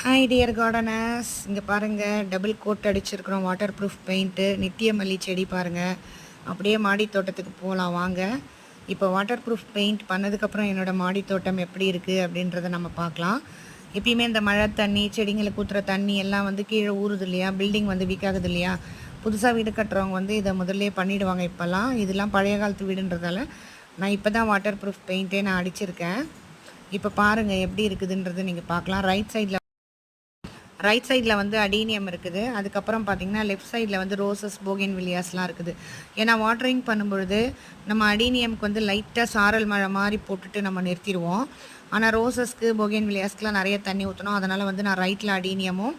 Hi dear gardeners இங்கே பாருங்கள் double coat அடிச்சிருக்கிறோம் வாட்டர் ப்ரூஃப் பெயிண்ட்டு நித்திய மல்லி செடி பாருங்கள் அப்படியே மாடி தோட்டத்துக்கு போகலாம் வாங்க. இப்போ வாட்டர் ப்ரூஃப் பெயிண்ட் பண்ணதுக்கப்புறம் என்னோடய மாடி தோட்டம் எப்படி இருக்குது அப்படின்றத நம்ம பார்க்கலாம். எப்பயுமே இந்த மழை தண்ணி செடிங்களுக்கு ஊற்றுற தண்ணி எல்லாம் வந்து கீழே ஊறுது இல்லையா? பில்டிங் வந்து வீக் ஆகுது இல்லையா? புதுசாக வீடு கட்டுறவங்க வந்து இதை முதல்ல பண்ணிவிடுவாங்க இப்போல்லாம். இதெல்லாம் பழைய காலத்து வீடுன்றதால நான் இப்போ தான் வாட்டர் ப்ரூஃப் பெயிண்ட்டே நான் அடிச்சிருக்கேன். இப்போ பாருங்கள் எப்படி இருக்குதுன்றது நீங்கள் பார்க்கலாம். ரைட் சைடில் ரைட் சைடில் வந்து அடீனியம் இருக்குது. அதுக்கப்புறம் பார்த்திங்கன்னா லெஃப்ட் சைடில் வந்து ரோசஸ் போகின் வில்லியாஸ்லாம் இருக்குது. ஏன்னா வாட்டரிங் பண்ணும்பொழுது நம்ம அடீனியம்க்கு வந்து லைட்டாக சாரல் மழை மாதிரி போட்டுட்டு நம்ம நிறுத்திடுவோம். ஆனால் ரோசஸ்க்கு போகின் வில்லியாஸ்க்குலாம் நிறைய தண்ணி ஊற்றணும் அதனால் வந்து நான் ரைட்டில் அடீனியமும்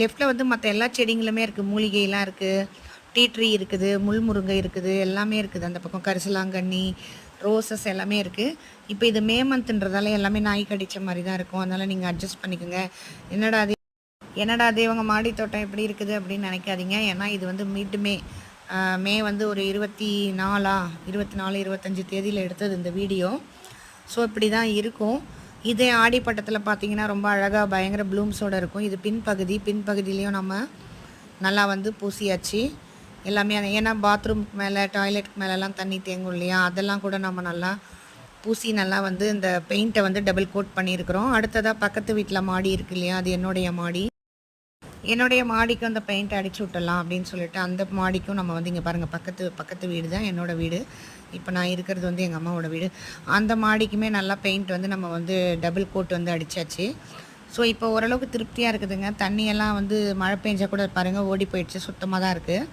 லெஃப்ட்டில் வந்து மற்ற எல்லா செடிங்களுமே இருக்குது மூலிகைலாம் இருக்குது டீ ட்ரீ இருக்குது முள்முருங்கை இருக்குது எல்லாமே இருக்குது. அந்த பக்கம் கரிசலாங்கண்ணி ரோசஸ் எல்லாமே இருக்குது இப்போ இது மே மந்த்ன்றதால எல்லாமே நாய் கடித்த மாதிரி தான் இருக்கும். அதனால் நீங்கள் அட்ஜஸ்ட் பண்ணிக்கோங்க. என்னடா அது என்னடா அது இவங்க மாடி தோட்டம் எப்படி இருக்குது அப்படின்னு நினைக்காதீங்க. ஏன்னா இது வந்து மிட் மே மே வந்து ஒரு இருபத்தி நாலா இருபத்தி நாலு இருபத்தஞ்சி தேதியில் எடுத்தது இந்த வீடியோ. ஸோ இப்படி தான் இருக்கும். இதே ஆடிப்பட்டத்தில் பார்த்தீங்கன்னா ரொம்ப அழகாக பயங்கர ப்ளூம்ஸோடு இருக்கும். இது பின்பகுதி பின்பகுதியிலையும் நம்ம நல்லா வந்து பூசியாச்சு. எல்லாமே ஏன்னா பாத்ரூம்க்கு மேலே டாய்லெட்டுக்கு மேலெலாம் தண்ணி தேங்கும் இல்லையா? அதெல்லாம் கூட நம்ம நல்லா பூசி நல்லா வந்து இந்த பெயிண்ட்டை வந்து டபுள் கோட் பண்ணியிருக்கிறோம். அடுத்ததாக பக்கத்து வீட்டில் மாடி இருக்கு இல்லையா? அது என்னுடைய மாடி. என்னுடைய மாடிக்கும் அந்த பெயிண்ட் அடிச்சு விட்டலாம் அப்படின்னு சொல்லிட்டு அந்த மாடிக்கும் நம்ம வந்து இங்கே பாருங்கள் பக்கத்து பக்கத்து வீடு தான் என்னோடய வீடு. இப்போ நான் இருக்கிறது வந்து எங்கள் அம்மாவோட வீடு. அந்த மாடிக்குமே நல்லா பெயிண்ட் வந்து நம்ம வந்து டபுள் கோட் வந்து அடித்தாச்சு ஸோ இப்போ ஓரளவுக்கு திருப்தியாக இருக்குதுங்க. தண்ணியெல்லாம் வந்து மழை பெஞ்சால் கூட பாருங்கள் ஓடி போயிடுச்சு சுத்தமாக தான் இருக்குது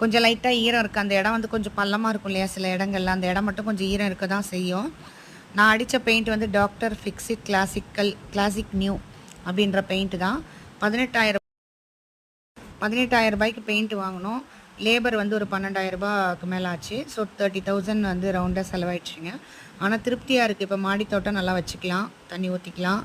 கொஞ்சம் லைட்டாக ஈரம் இருக்குது அந்த இடம் வந்து கொஞ்சம் பள்ளமாக இருக்கும் இல்லையா சில இடங்கள்ல. அந்த இடம் மட்டும் கொஞ்சம் ஈரம் இருக்க தான் செய்யும். நான் அடித்த பெயிண்ட் வந்து doctor fixit classical classic new அப்படின்ற பெயிண்ட் தான். பதினெட்டாயிரம் பதினெட்டாயிரம் ரூபாய்க்கு பெயிண்ட் வாங்கினோம் லேபர் வந்து ஒரு பன்னெண்டாயிரம் ரூபாய்க்கு மேலே ஆச்சு. ஸோ தேர்ட்டி தௌசண்ட் வந்து ரவுண்டாக செலவாயிடுச்சுங்க. ஆனால் திருப்தியாக இருக்குது இப்போ மாடி தோட்டம் நல்லா வச்சுக்கலாம். தண்ணி ஊற்றிக்கலாம்